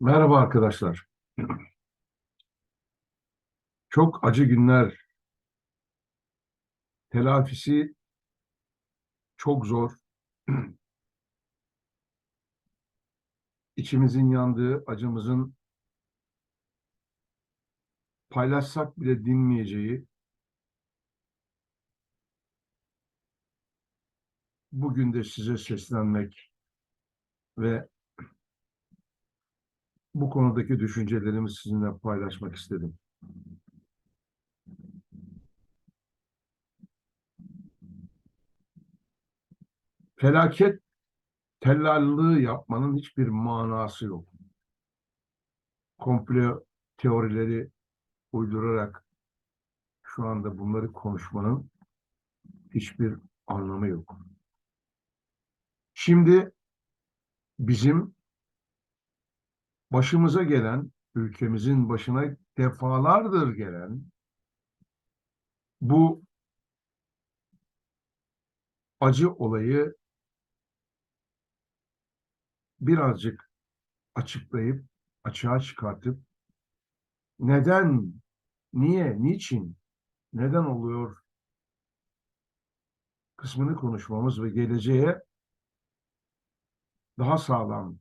Merhaba arkadaşlar. Çok acı günler. Telafisi çok zor. İçimizin yandığı, acımızın paylaşsak bile dinmeyeceği bugün de size seslenmek ve bu konudaki düşüncelerimi sizinle paylaşmak istedim. Felaket tellallığı yapmanın hiçbir manası yok. Komplo teorileri uydurarak şu anda bunları konuşmanın hiçbir anlamı yok. Şimdi bizim başımıza gelen, ülkemizin başına defalardır gelen bu acı olayı birazcık açıklayıp, açığa çıkartıp neden, niye, niçin, neden oluyor kısmını konuşmamız ve geleceğe daha sağlam,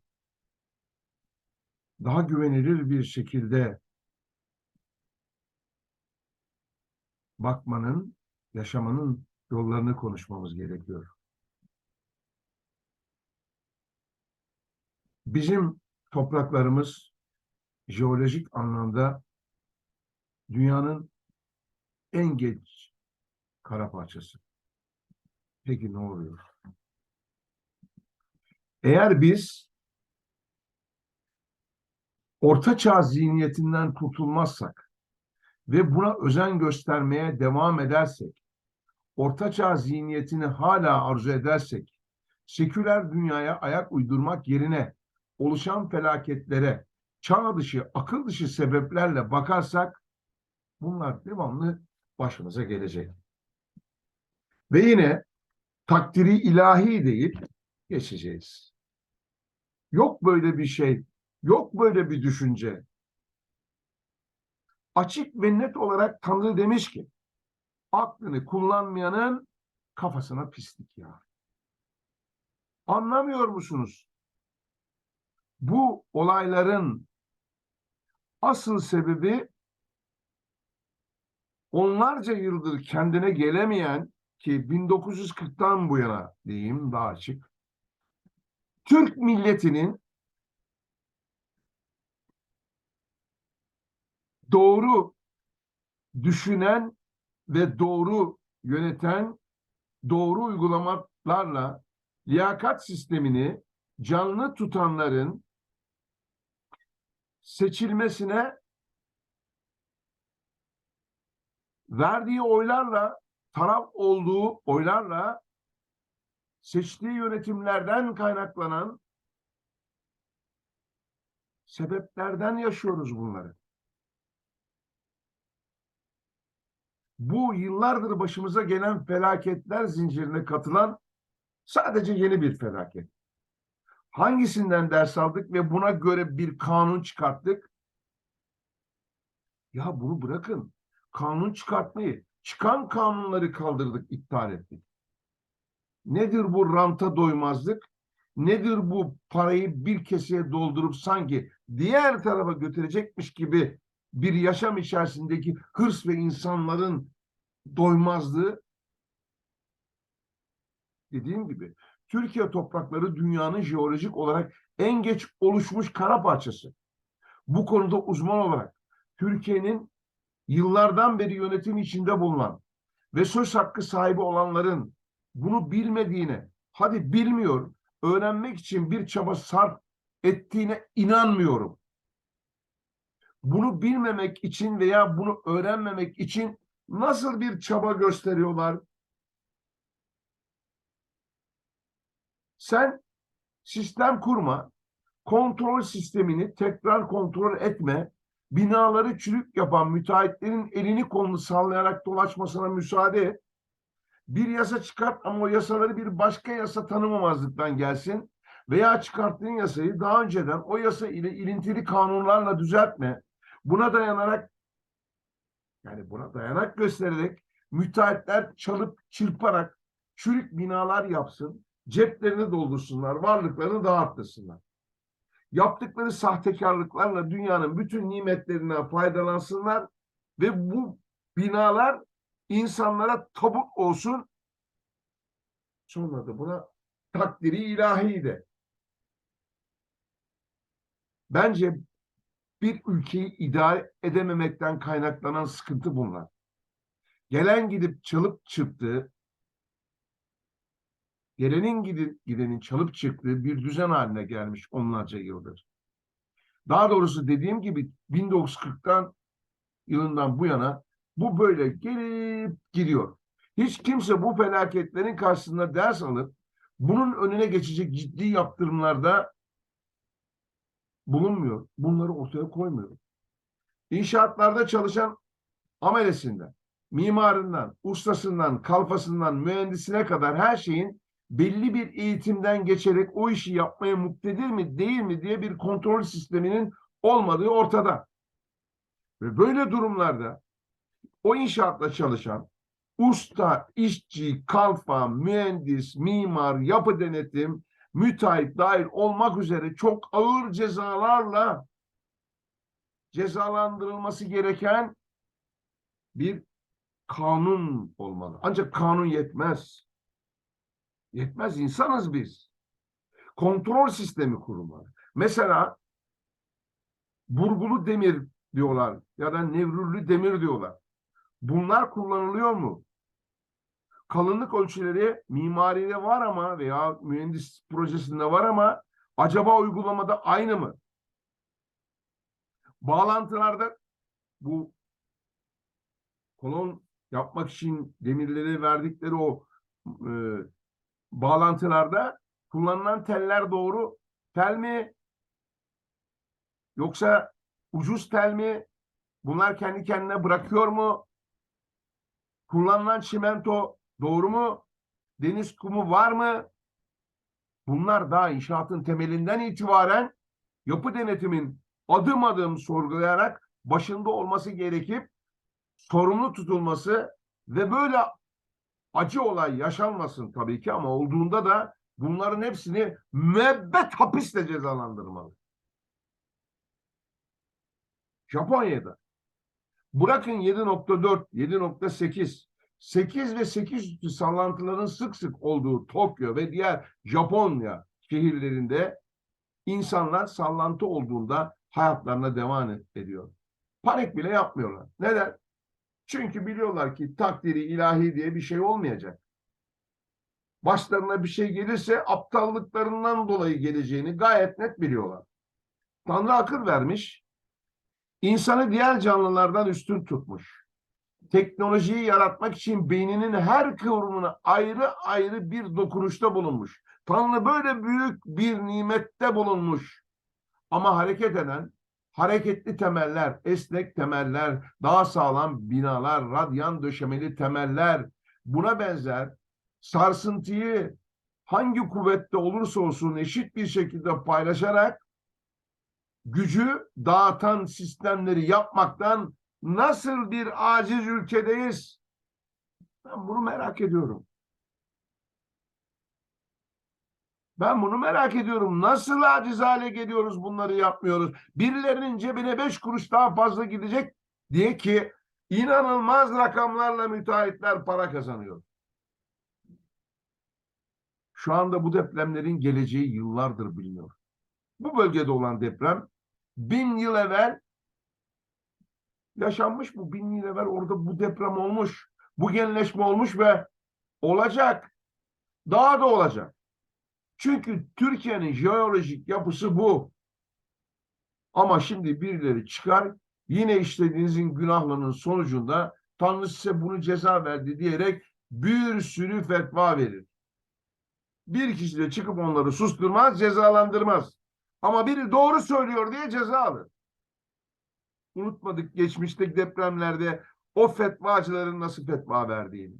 daha güvenilir bir şekilde bakmanın, yaşamanın yollarını konuşmamız gerekiyor. Bizim topraklarımız jeolojik anlamda dünyanın en geç kara parçası. Peki ne oluyor? Eğer biz Orta Çağ zihniyetinden kurtulmazsak ve buna özen göstermeye devam edersek, Orta Çağ zihniyetini hala arzu edersek, seküler dünyaya ayak uydurmak yerine oluşan felaketlere çağ dışı, akıl dışı sebeplerle bakarsak bunlar devamlı başımıza gelecek. Ve yine takdiri ilahi deyip geçeceğiz. Yok böyle bir şey, yok böyle bir düşünce. Açık ve net olarak Tanrı demiş ki, aklını kullanmayanın kafasına pislik ya. Anlamıyor musunuz? Bu olayların asıl sebebi onlarca yıldır kendine gelemeyen ki 1940'tan bu yana diyeyim daha açık. Türk milletinin doğru düşünen ve doğru yöneten, doğru uygulamalarla liyakat sistemini canlı tutanların seçilmesine verdiği oylarla, taraf olduğu oylarla seçtiği yönetimlerden kaynaklanan sebeplerden yaşıyoruz bunları. Bu yıllardır başımıza gelen felaketler zincirine katılan sadece yeni bir felaket. Hangisinden ders aldık ve buna göre bir kanun çıkarttık? Ya bunu bırakın. Kanun çıkartmayı, çıkan kanunları kaldırdık, iptal ettik. Nedir bu ranta doymazlık? Nedir bu parayı bir keseye doldurup sanki diğer tarafa götürecekmiş gibi bir yaşam içerisindeki hırs ve insanların doymazlığı? Dediğim gibi Türkiye toprakları dünyanın jeolojik olarak en geç oluşmuş kara parçası. Bu konuda uzman olarak Türkiye'nin yıllardan beri yönetim içinde bulunan ve söz hakkı sahibi olanların bunu bilmediğine, hadi bilmiyor, öğrenmek için bir çaba sarf ettiğine inanmıyorum. Bunu bilmemek için veya bunu öğrenmemek için nasıl bir çaba gösteriyorlar? Sen sistem kurma, kontrol sistemini tekrar kontrol etme, binaları çürük yapan müteahhitlerin elini kolunu sallayarak dolaşmasına müsaade et. Bir yasa çıkart ama o yasaları bir başka yasa tanımamazlıktan gelsin. veya çıkarttığın yasayı daha önceden o yasa ile ilintili kanunlarla düzeltme. Buna dayanarak yani buna dayanak göstererek müteahhitler çalıp çırparak çürük binalar yapsın, ceplerini doldursunlar, varlıklarını dağıttırsınlar. Yaptıkları sahtekarlıklarla dünyanın bütün nimetlerinden faydalansınlar ve bu binalar insanlara tabut olsun. Sonra da buna takdiri ilahi de. Bence bir ülkeyi idare edememekten kaynaklanan sıkıntı bunlar. Gelen gidip çalıp çırptığı, gelenin gidip gidenin çalıp çıktığı bir düzen haline gelmiş onlarca yıldır. Daha doğrusu dediğim gibi 1940'tan yılından bu yana bu böyle gelip gidiyor. Hiç kimse bu felaketlerin karşısında ders alıp bunun önüne geçecek ciddi yaptırımlarda bulunmuyor. Bunları ortaya koymuyor. İnşaatlarda çalışan amelesinden, mimarından, ustasından, kalfasından, mühendisine kadar her şeyin belli bir eğitimden geçerek o işi yapmaya muktedir mi değil mi diye bir kontrol sisteminin olmadığı ortada. Ve böyle durumlarda o inşaatla çalışan usta, işçi, kalfa, mühendis, mimar, yapı denetim, müteahhit dahil olmak üzere çok ağır cezalarla cezalandırılması gereken bir kanun olmalı. Ancak kanun yetmez. Yetmez insanız biz. Kontrol sistemi kurulmalı. Mesela burgulu demir diyorlar ya da nevrüllü demir diyorlar. Bunlar kullanılıyor mu? Kalınlık ölçüleri mimaride var ama veya mühendis projesinde var ama acaba uygulamada aynı mı? Bağlantılarda bu kolon yapmak için demirleri verdikleri o e, bağlantılarda kullanılan teller doğru tel mi? Yoksa ucuz tel mi? Bunlar kendi kendine bırakıyor mu? Kullanılan çimento doğru mu? Deniz kumu var mı? Bunlar daha inşaatın temelinden itibaren yapı denetimin adım adım sorgulayarak başında olması gerekip sorumlu tutulması ve böyle acı olay yaşanmasın tabii ki ama olduğunda da bunların hepsini müebbet hapisle cezalandırmalı. Japonya'da bırakın 7.4, 7.8, 8 ve 8 üstü sallantıların sık sık olduğu Tokyo ve diğer Japonya şehirlerinde insanlar sallantı olduğunda hayatlarına devam ediyor. Panik bile yapmıyorlar. Neden? Çünkü biliyorlar ki takdiri ilahi diye bir şey olmayacak. Başlarına bir şey gelirse aptallıklarından dolayı geleceğini gayet net biliyorlar. Tanrı akıl vermiş, insanı diğer canlılardan üstün tutmuş. Teknolojiyi yaratmak için beyninin her kıvrımına ayrı ayrı bir dokunuşta bulunmuş. Tanrı böyle büyük bir nimette bulunmuş. Ama hareket eden, hareketli temeller, esnek temeller, daha sağlam binalar, radyan döşemeli temeller, buna benzer sarsıntıyı hangi kuvvette olursa olsun eşit bir şekilde paylaşarak gücü dağıtan sistemleri yapmaktan nasıl bir aciz ülkedeyiz? Ben bunu merak ediyorum. Ben bunu merak ediyorum. Nasıl aciz hale geliyoruz bunları yapmıyoruz? Birilerinin cebine beş kuruş daha fazla gidecek diye ki inanılmaz rakamlarla müteahhitler para kazanıyor. Şu anda bu depremlerin geleceği yıllardır biliniyor. Bu bölgede olan deprem bin yıl evvel yaşanmış bu. Bin yıl evvel orada bu deprem olmuş. Bu genleşme olmuş ve olacak. Daha da olacak. Çünkü Türkiye'nin jeolojik yapısı bu. Ama şimdi birileri çıkar yine işlediğinizin günahlarının sonucunda Tanrı size bunu ceza verdi diyerek bir sürü fetva verir. Bir kişi de çıkıp onları susturmaz, cezalandırmaz. Ama biri doğru söylüyor diye ceza alır. Unutmadık geçmişteki depremlerde o fetvacıların nasıl fetva verdiğini.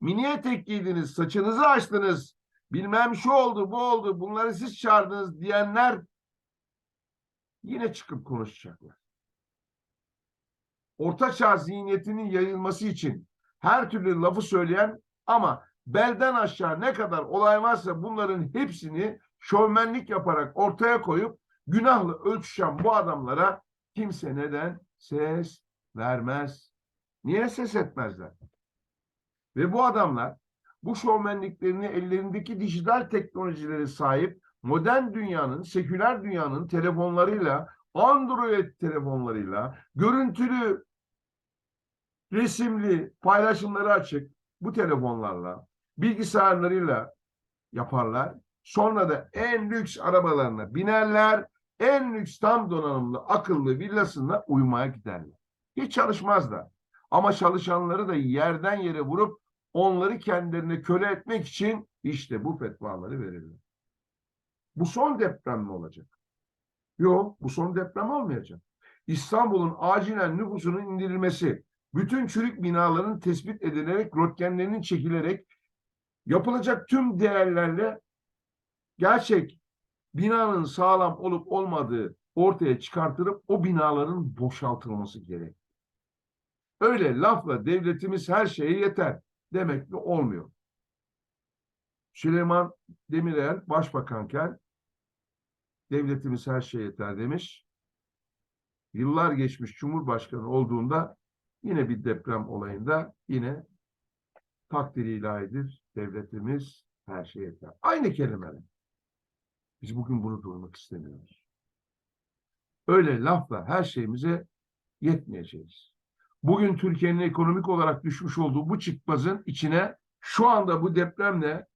Mini etek giydiniz, saçınızı açtınız, bilmem şu oldu bu oldu bunları siz çağırdınız diyenler yine çıkıp konuşacaklar. Ortaçağ zihniyetinin yayılması için her türlü lafı söyleyen ama belden aşağı ne kadar olay varsa bunların hepsini şovmenlik yaparak ortaya koyup günahla ölçüşen bu adamlara kimse neden ses vermez. Niye ses etmezler? Ve bu adamlar bu şovmenliklerini ellerindeki dijital teknolojileri sahip modern dünyanın, seküler dünyanın telefonlarıyla, Android telefonlarıyla, görüntülü, resimli paylaşımları açık bu telefonlarla, bilgisayarlarıyla yaparlar. Sonra da en lüks arabalarına binerler, en lüks tam donanımlı akıllı villasına uyumaya giderler. Hiç çalışmazlar. Ama çalışanları da yerden yere vurup onları kendilerine köle etmek için işte bu fetvaları verirler. Bu son deprem mi olacak? Yok, bu son deprem olmayacak. İstanbul'un acilen nüfusunun indirilmesi, bütün çürük binaların tespit edilerek, röntgenlerinin çekilerek, yapılacak tüm değerlerle gerçek binanın sağlam olup olmadığı ortaya çıkartılıp o binaların boşaltılması gerek. Öyle lafla devletimiz her şeye yeter demek de olmuyor. Süleyman Demirel başbakanken devletimiz her şeye yeter demiş. Yıllar geçmiş Cumhurbaşkanı olduğunda yine bir deprem olayında yine takdir ilahidir. Devletimiz her şeye yeter. Aynı kelimeler. Biz bugün bunu duymak istemiyoruz. Öyle lafla her şeyimize yetmeyeceğiz. Bugün Türkiye'nin ekonomik olarak düşmüş olduğu bu çıkmazın içine şu anda bu depremle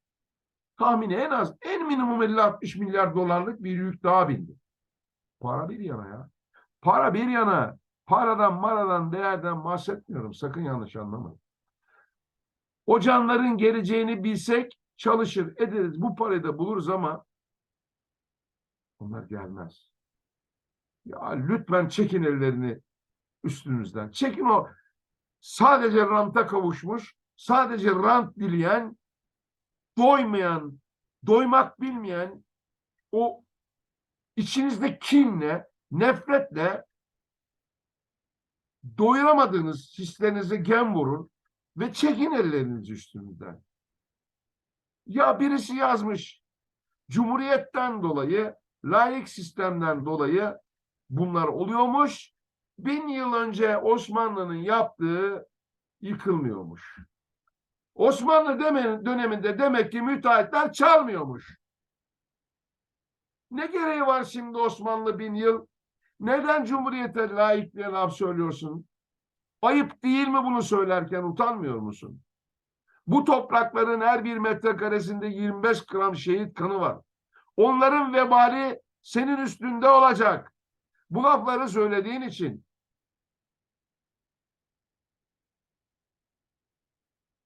tahmini en az en minimum 50-60 milyar dolarlık bir yük daha bindi. Para bir yana ya. Para bir yana. Paradan, maradan, değerden bahsetmiyorum. Sakın yanlış anlamayın. O canların geleceğini bilsek çalışır ederiz. Bu parayı da buluruz ama onlar gelmez. Ya lütfen çekin ellerini üstünüzden. Çekin o sadece ranta kavuşmuş, sadece rant dileyen, doymayan, doymak bilmeyen o içinizde kinle, nefretle doyuramadığınız hislerinize gem vurun ve çekin ellerinizi üstünüzden. Ya birisi yazmış, Cumhuriyetten dolayı, layık sistemden dolayı bunlar oluyormuş. Bin yıl önce Osmanlı'nın yaptığı yıkılmıyormuş. Osmanlı döneminde demek ki müteahhitler çalmıyormuş. Ne gereği var şimdi Osmanlı bin yıl? Neden Cumhuriyete layık diye laf söylüyorsun? Ayıp değil mi bunu söylerken utanmıyor musun? Bu toprakların her bir metrekaresinde 25 gram şehit kanı var. Onların vebali senin üstünde olacak. Bu lafları söylediğin için.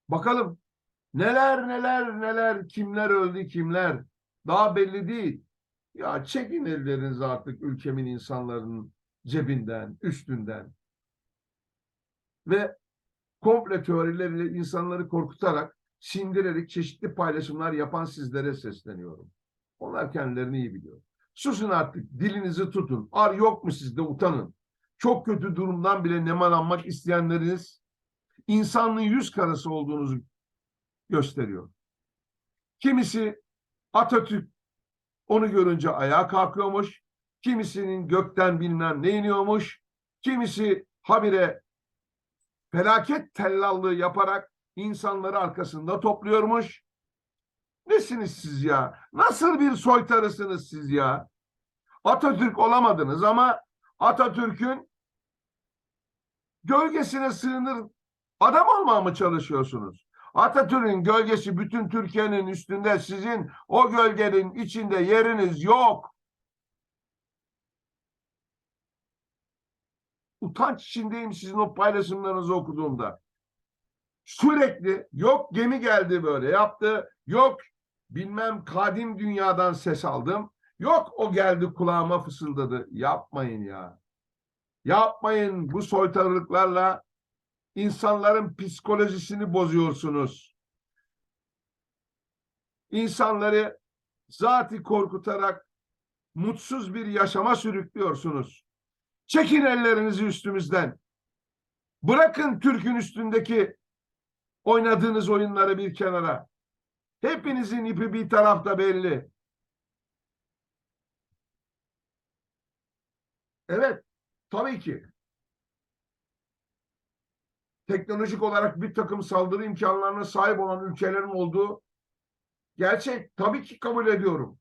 Bakalım neler neler neler kimler öldü kimler daha belli değil. Ya çekin ellerinizi artık ülkemin insanların cebinden, üstünden. Ve komple teorileriyle insanları korkutarak, sindirerek çeşitli paylaşımlar yapan sizlere sesleniyorum. Onlar kendilerini iyi biliyor. Susun artık, dilinizi tutun. Ar yok mu sizde utanın. Çok kötü durumdan bile nemalanmak isteyenleriniz insanlığın yüz karası olduğunuzu gösteriyor. Kimisi Atatürk onu görünce ayağa kalkıyormuş. Kimisinin gökten bilmem ne iniyormuş. Kimisi habire felaket tellallığı yaparak insanları arkasında topluyormuş. Nesiniz siz ya? Nasıl bir soytarısınız siz ya? Atatürk olamadınız ama Atatürk'ün gölgesine sığınır adam olmaya mı çalışıyorsunuz? Atatürk'ün gölgesi bütün Türkiye'nin üstünde sizin o gölgenin içinde yeriniz yok. Utanç içindeyim sizin o paylaşımlarınızı okuduğumda. Sürekli yok gemi geldi böyle yaptı. Yok bilmem kadim dünyadan ses aldım. Yok o geldi kulağıma fısıldadı. Yapmayın ya. Yapmayın bu soytarılıklarla insanların psikolojisini bozuyorsunuz. insanları zati korkutarak mutsuz bir yaşama sürüklüyorsunuz. Çekin ellerinizi üstümüzden. Bırakın Türk'ün üstündeki oynadığınız oyunları bir kenara. Hepinizin ipi bir tarafta belli. Evet, tabii ki. Teknolojik olarak bir takım saldırı imkanlarına sahip olan ülkelerin olduğu gerçek. Tabii ki kabul ediyorum.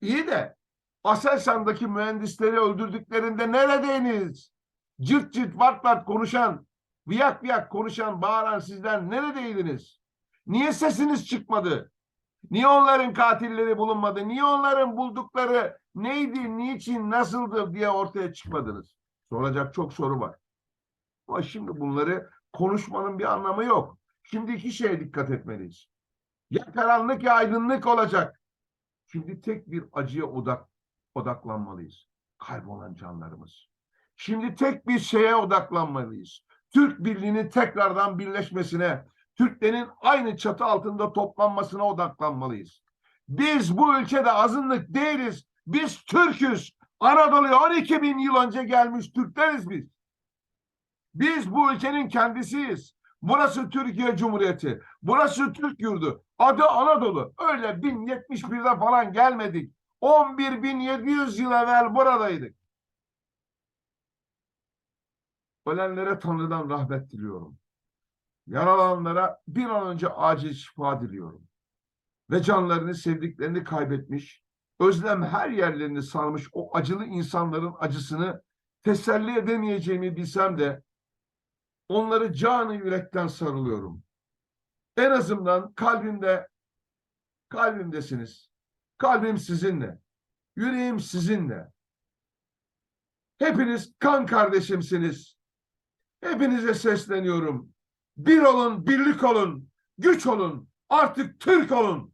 İyi de Aselsan'daki mühendisleri öldürdüklerinde neredeydiniz? Cırt cırt vart vart konuşan, viyak viyak konuşan, bağıran sizler neredeydiniz? Niye sesiniz çıkmadı? Niye onların katilleri bulunmadı? Niye onların buldukları neydi, niçin, nasıldı diye ortaya çıkmadınız? Soracak çok soru var. Ama şimdi bunları konuşmanın bir anlamı yok. Şimdi iki şeye dikkat etmeliyiz. Ya karanlık ya aydınlık olacak. Şimdi tek bir acıya odak odaklanmalıyız. Kaybolan canlarımız. Şimdi tek bir şeye odaklanmalıyız. Türk Birliği'nin tekrardan birleşmesine, Türklerin aynı çatı altında toplanmasına odaklanmalıyız. Biz bu ülkede azınlık değiliz. Biz Türk'üz. Anadolu'ya 12 bin yıl önce gelmiş Türkleriz biz. Biz bu ülkenin kendisiyiz. Burası Türkiye Cumhuriyeti. Burası Türk yurdu. Adı Anadolu. Öyle 1071'de falan gelmedik. 11.700 yıl evvel buradaydık. Ölenlere Tanrı'dan rahmet diliyorum. Yaralananlara bir an önce acil şifa diliyorum. Ve canlarını, sevdiklerini kaybetmiş, özlem her yerlerini sarmış o acılı insanların acısını teselli edemeyeceğimi bilsem de onları canı yürekten sarılıyorum. En azından kalbimde, kalbimdesiniz. Kalbim sizinle. Yüreğim sizinle. Hepiniz kan kardeşimsiniz. Hepinize sesleniyorum. Bir olun, birlik olun, güç olun, artık Türk olun.